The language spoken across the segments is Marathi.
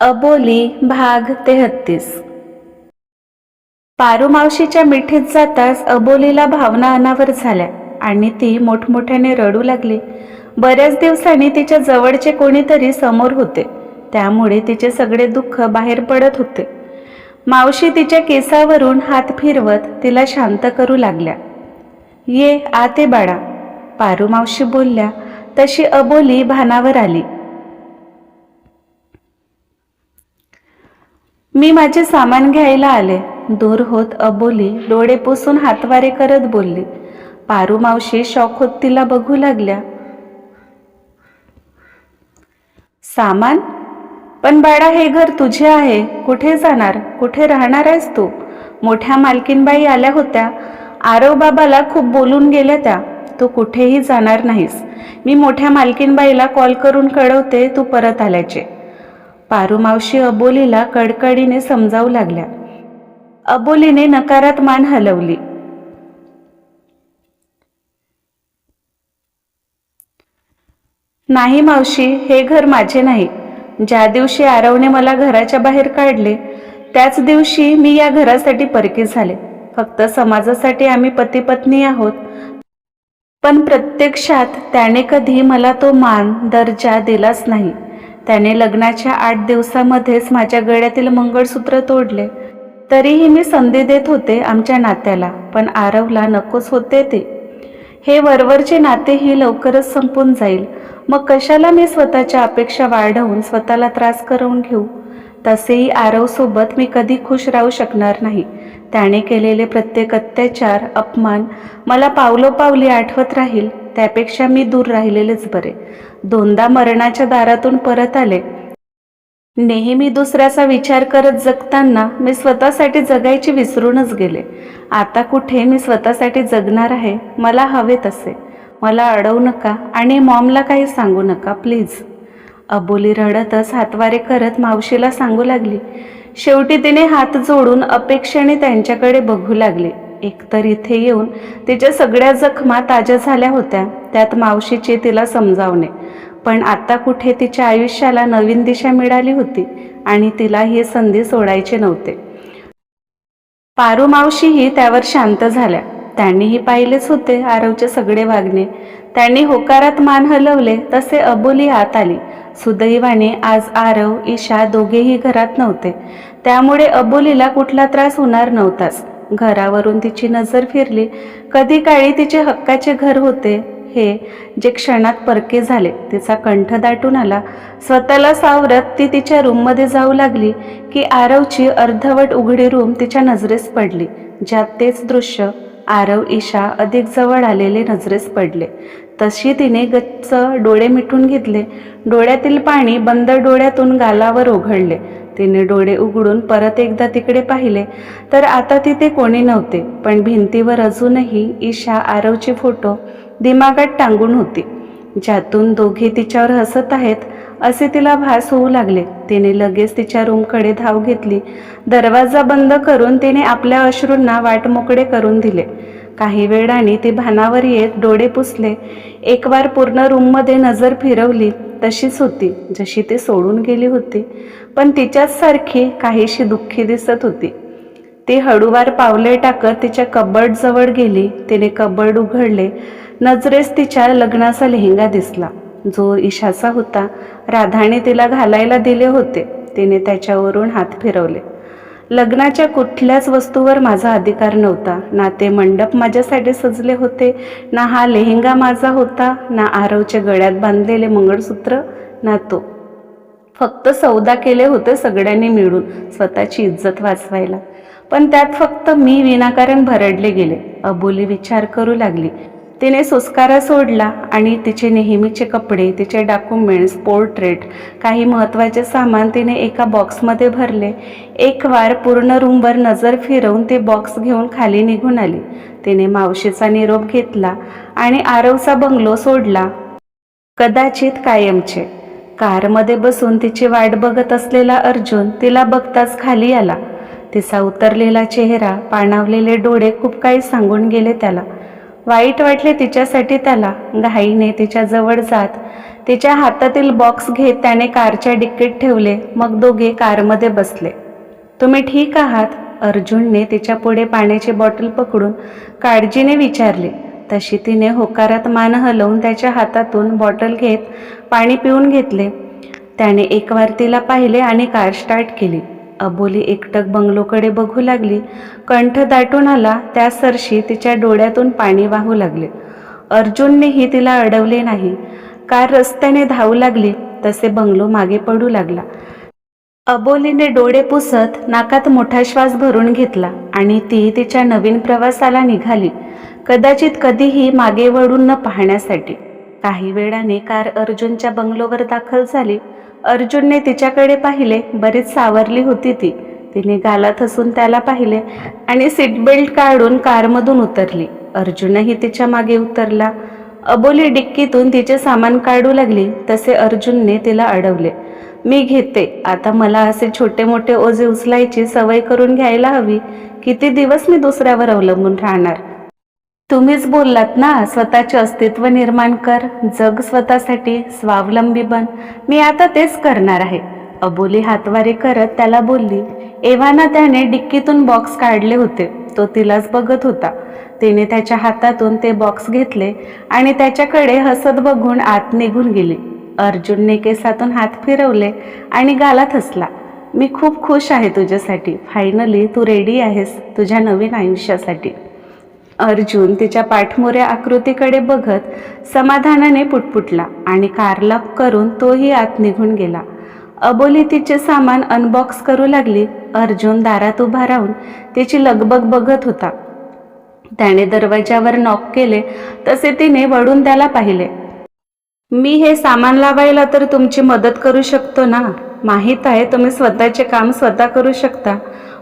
अबोली भाग तेहत्तीस. पारुमावशीच्या मिठीत जाताच अबोलीला भावना अनावर झाल्या आणि ती मोठमोठ्याने रडू लागली. बऱ्याच दिवसांनी तिच्या जवळचे कोणीतरी समोर होते. त्यामुळे तिचे सगळे दुःख बाहेर पडत होते. मावशी तिच्या केसावरून हात फिरवत तिला शांत करू लागल्या. ये आते बाळा पारुमावशी बोलल्या. तशी अबोली भानावर आली. मी माझे सामान घ्यायला आले. दूर होत अबोली डोळे पुसून हातवारे करत बोलली. पारू मावशी शॉक होत तिला बघू लागल्या. सामान? पण बाळा हे घर तुझे आहे. कुठे जाणार? कुठे राहणार आहेस तू? मोठ्या मालकीनबाई आल्या होत्या. आरव बाबाला खूप बोलून गेल्या त्या. तू कुठेही जाणार नाहीस. मी मोठ्या मालकीनबाईला कॉल करून कळवते तू परत आल्याचे. पारुमावशी अबोलीला कडकडीने समजावू लागल्या. अबोलीने नकारात मान हलवली. नाही मावशी हे घर माझे नाही. ज्या दिवशी आरवने मला घराच्या बाहेर काढले त्याच दिवशी मी या घरासाठी परकी झाले. फक्त समाजासाठी आम्ही पती पत्नी आहोत. पण प्रत्यक्षात त्याने कधी मला तो मान दर्जा दिलाच नाही. त्याने लग्नाच्या आठ दिवसामध्येच माझ्या गळ्यातील मंगळसूत्र तोडले. तरीही मी संधी देत होते आमच्या नात्याला पण आरवला नकोच होते ते. हे वरवरचे नातेही लवकरच संपून जाईल. मग कशाला मी स्वतःच्या अपेक्षा वाढवून स्वतःला त्रास करून घेऊ? तसेही आरवसोबत मी कधी खुश राहू शकणार नाही. त्याने केलेले प्रत्येक अत्याचार अपमान मला पावलोपावली आठवत राहील. त्यापेक्षा मी दूर राहिलेलेच बरे. दोनदा मरणाच्या दारातून परत आले. नेहमी दुसऱ्याचा विचार करत जगताना मी स्वतःसाठी जगायची विसरूनच गेले. आता कुठे मी स्वतःसाठी जगणार आहे? मला हवे तसे मला अडवू नका आणि मॉमला काही सांगू नका प्लीज. अबोली रडतच हातवारे करत मावशीला सांगू लागली. शेवटी तिने हात जोडून अपेक्षेने त्यांच्याकडे बघू लागले. एकतर इथे येऊन तिच्या सगळ्या जखमा ताज्या झाल्या होत्या त्यात मावशीचे तिला समजावणे. पण आता कुठे तिच्या आयुष्याला नवीन दिशा मिळाली होती आणि तिला ही संधी सोडायचे नव्हते. पारू मावशीही त्यावर शांत झाल्या. त्यांनीही पाहिलेच होते आरवचे सगळे वागणे. त्यांनी होकारात मान हलवले तसे अबोली आत आली. सुदैवाने आज आरव ईशा दोघेही घरात नव्हते. त्यामुळे अबोलीला कुठला त्रास होणार नव्हताच. घरावरून तिची नजर फिरली. कधी काळी तिचे हक्काचे घर होते. हे जे क्षणात परके झाले तिचा कंठ दाटून आला. स्वतःला सावरत ती तिच्या रूममध्ये जाऊ लागली की आरवची अर्धवट उघडी रूम तिच्या नजरेस पडली ज्यात तेच दृश्य आरव ईशा अधिक जवळ आलेले नजरेस पडले. तशी तिने गच्च डोळे मिटून घेतले. डोळ्यातील पाणी बंद डोळ्यातून गालावर ओघळले. तिने डोळे उघडून परत एकदा तिकडे पाहिले तर आता तिथे कोणी नव्हते. पण भिंतीवर अजूनही ईशा आरवचे फोटो दिमागात टांगून होती. ज्यातून दोघे तिच्यावर हसत आहेत असे तिला भास होऊ लागले. तिने लगेच तिच्या रूमकडे धाव घेतली. दरवाजा बंद करून तिने आपल्या अश्रूंना वाट मोकळे करून दिले. काही वेळाने ती भानावर येत डोळे पुसले. एक वार पूर्ण रूममध्ये नजर फिरवली तशीच होती जशी ती सोडून गेली होती. पण तिच्याचसारखी काहीशी दुःखी दिसत होती. ती हळूवार पावले टाकत तिच्या कबर्ड जवळ गेली. तिने कबर्ड उघडले. नजरेस तिच्या लग्नाचा लेहंगा दिसला. जो ईशाचा होता राधाने तिला घालायला दिले होते. तिने त्याच्यावरून हात फिरवले. लग्नाच्या कुठल्याच वस्तूवर माझा अधिकार नव्हता. ना ते मंडप माझ्यासाठी सजले होते ना हा लेहंगा माझा होता ना आरवच्या गळ्यात बांधलेले मंगळसूत्र ना तो. फक्त सौदा केले होते सगळ्यांनी मिळून स्वतःची इज्जत वाचवायला. पण त्यात फक्त मी विनाकारण भरडले गेले. अबोली विचार करू लागली. तिने सुस्कारा सोडला आणि तिचे नेहमीचे कपडे तिचे डॉक्युमेंट्स पोर्ट्रेट काही महत्त्वाचे सामान तिने एका बॉक्समध्ये भरले. एक वार पूर्ण रूमवर नजर फिरवून ते बॉक्स घेऊन खाली निघून आली. तिने मावशीचा निरोप घेतला आणि आरवचा बंगलो सोडला. कदाचित कायमचे. कारमध्ये बसून तिची वाट बघत असलेला अर्जुन तिला बघताच खाली आला. तिचा उतरलेला चेहरा पाणावलेले डोळे खूप काही सांगून गेले त्याला. वाईट वाटले तिच्यासाठी त्याला. घाईने तिच्या जवळ जात तिच्या हातातील बॉक्स घेत त्याने कारच्या डिक्कीत ठेवले मग दोघे कारमध्ये बसले. तुम्ही ठीक आहात? अर्जुनने तिच्या पुढे पाण्याची बॉटल पकडून काळजीने विचारले. तशी तिने होकारात मान हलवून त्याच्या हातातून बॉटल घेत पाणी पिऊन घेतले. त्याने एक वार तिला पाहिले आणि कार स्टार्ट केली. अबोली एकटक बंगलोकडे बघू लागली. कंठ दाटून आला. त्या सरशी तिच्या डोळ्यातून पाणी वाहू लागले. अर्जुननेही तिला अडवले नाही. कार रस्त्याने धावू लागली. तसे बंगलो मागे पडू लागला. अबोलीने डोळे पुसत नाकात मोठा श्वास भरून घेतला आणि ती तिच्या नवीन प्रवासाला निघाली. कदाचित कधीही मागे वळून न पाहण्यासाठी. काही वेळाने कार अर्जुनच्या बंगलोवर दाखल झाली. अर्जुनने तिच्याकडे पाहिले बरीच सावरली होती ती. तिने गालात हसून त्याला पाहिले आणि सीट बेल्ट काढून कारमधून उतरली. अर्जुनही तिच्यामागे उतरला. अबोली डिक्कीतून तिचे सामान काढू लागली तसे अर्जुनने तिला अडवले. मी घेते आता मला असे छोटे मोठे ओझे उचलायची सवय करून घ्यायला हवी. किती दिवस मी दुसऱ्यावर अवलंबून राहणार? तुम्हीच बोललात ना स्वतःचे अस्तित्व निर्माण कर जग स्वतःसाठी स्वावलंबी बन. मी आता तेच करणार आहे. अबोली हातवारे करत त्याला बोलली एव्हाना त्याने डिक्कीतून बॉक्स काढले होते. तो तिलाच बघत होता. तिने त्याच्या हातातून ते बॉक्स घेतले आणि त्याच्याकडे हसत बघून आत निघून गेली. अर्जुनने केसातून हात फिरवले आणि गालात हसला. मी खूप खुश आहे तुझ्यासाठी. फायनली तू रेडी आहेस. तुझ्या नवीन आयुष्यासाठी. अर्जुन तिच्या पाठमोऱ्या आकृतीकडे बघत समाधानाने पुटपुटला आणि कार करून तोही आत निघून गेला. अबोली तिचे सामान अनबॉक्स करू लागली. अर्जुन दारात उभा राहून तिची लगबग बघत होता. त्याने दरवाजावर नॉक केले. तसे तिने वळून त्याला पाहिले. मी हे सामान लावायला तर तुमची मदत करू शकतो ना? माहीत आहे तुम्ही स्वतःचे काम स्वतः करू शकता.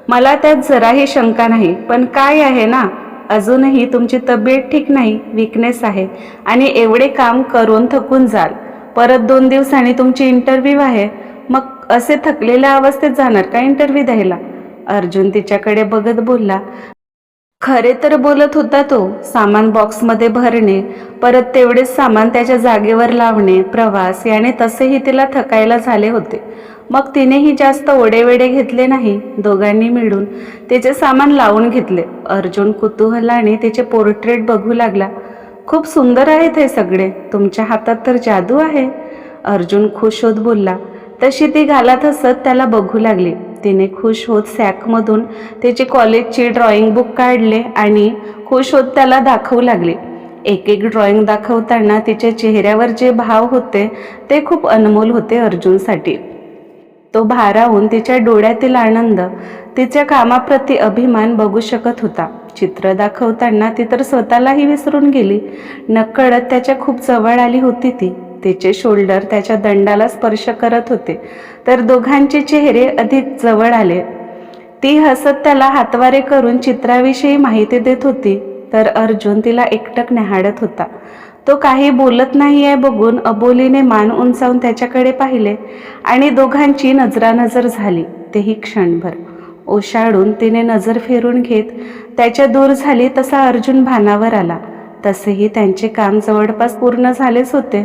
मला त्यात जराही शंका नाही. पण काय आहे ना? अजूनही तुमची तब्येत ठीक नाही विकनेस आहे. आणि एवढे काम करून थकून जाल. परत दोन दिवसांनी तुमची इंटरव्ह्यू आहे. मग असे थकलेल्या अवस्थेत जाणार का इंटरव्ह्यू द्यायला? अर्जुन तिच्याकडे बघत बोलला खरे तर बोलत होता तो सामान बॉक्समध्ये भरणे परत तेवढेच सामान त्याच्या जागेवर लावणे प्रवास याने तसेही तिला थकायला झाले होते. मग तिनेही जास्त ओढेवेडे घेतले नाही दोघांनी मिळून त्याचे सामान लावून घेतले. अर्जुन कुतूहलाने तिचे पोर्ट्रेट बघू लागला. खूप सुंदर आहेत हे सगळे तुमच्या हातात तर जादू आहे. अर्जुन खुश होत बोलला. तशी ती घालत हसत त्याला बघू लागली. तिने खुश होत सॅकमधून तिचे कॉलेजचे ड्रॉइंग बुक काढले आणि खुश होत त्याला दाखवू लागले. एक एक ड्रॉइंग दाखवताना तिच्या चेहऱ्यावर जे भाव होते ते खूप अनमोल होते अर्जुनसाठी. तो भारावून तिच्या डोळ्यातील आनंद तिच्या कामाप्रती अभिमान बघू शकत होता. चित्र दाखवताना ती तर स्वतःलाही विसरून गेली. नकळत त्याच्या खूप जवळ आली होती ती. तिचे शोल्डर त्याच्या दंडाला स्पर्श करत होते. तर दोघांचे चेहरे अधिक जवळ आले. ती हसत त्याला हातवारे करून चित्राविषयी माहिती देत होती. तर अर्जुन तिला एकटक न्याहाळत होता. तो काही बोलत नाही आहे बघून अबोलीने मान उंचावून त्याच्याकडे पाहिले आणि दोघांची नजरानजर झाली. तेही क्षणभर. ओशाडून तिने नजर फिरून घेत त्याच्या दूर झाली तसा अर्जुन भानावर आला. तसेही त्यांचे काम जवळपास पूर्ण झालेच होते.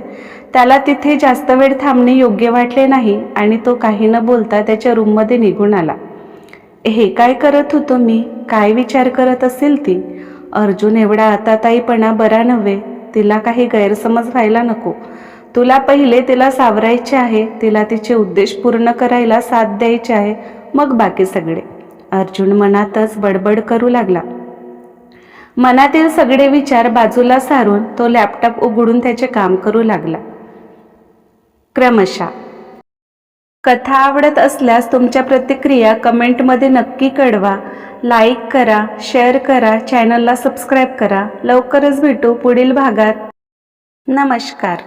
त्याला तिथे जास्त वेळ थांबणे योग्य वाटले नाही आणि तो काही न बोलता त्याच्या रूममध्ये निघून आला. हे काय करत होतो मी? काय विचार करत असेल ती? अर्जुन एवढा आताताईपणा बरा नव्हे. तिला काही गैरसमज व्हायला नको. तुला पहिले तिला सावरायचे आहे. तिला तिचे उद्देश पूर्ण करायला साथ द्यायचे आहे. मग बाकी सगळे. अर्जुन मनातच बडबड करू लागला. मनातील सगळे विचार बाजूला सारून तो लॅपटॉप उघडून त्याचे काम करू लागला. क्रमशः. कथा आवडत असल्यास तुमच्या प्रतिक्रिया कमेंटमध्ये नक्की कळवा. लाईक करा शेअर करा चॅनलला सबस्क्राईब करा. लवकरच भेटू पुढील भागात. नमस्कार.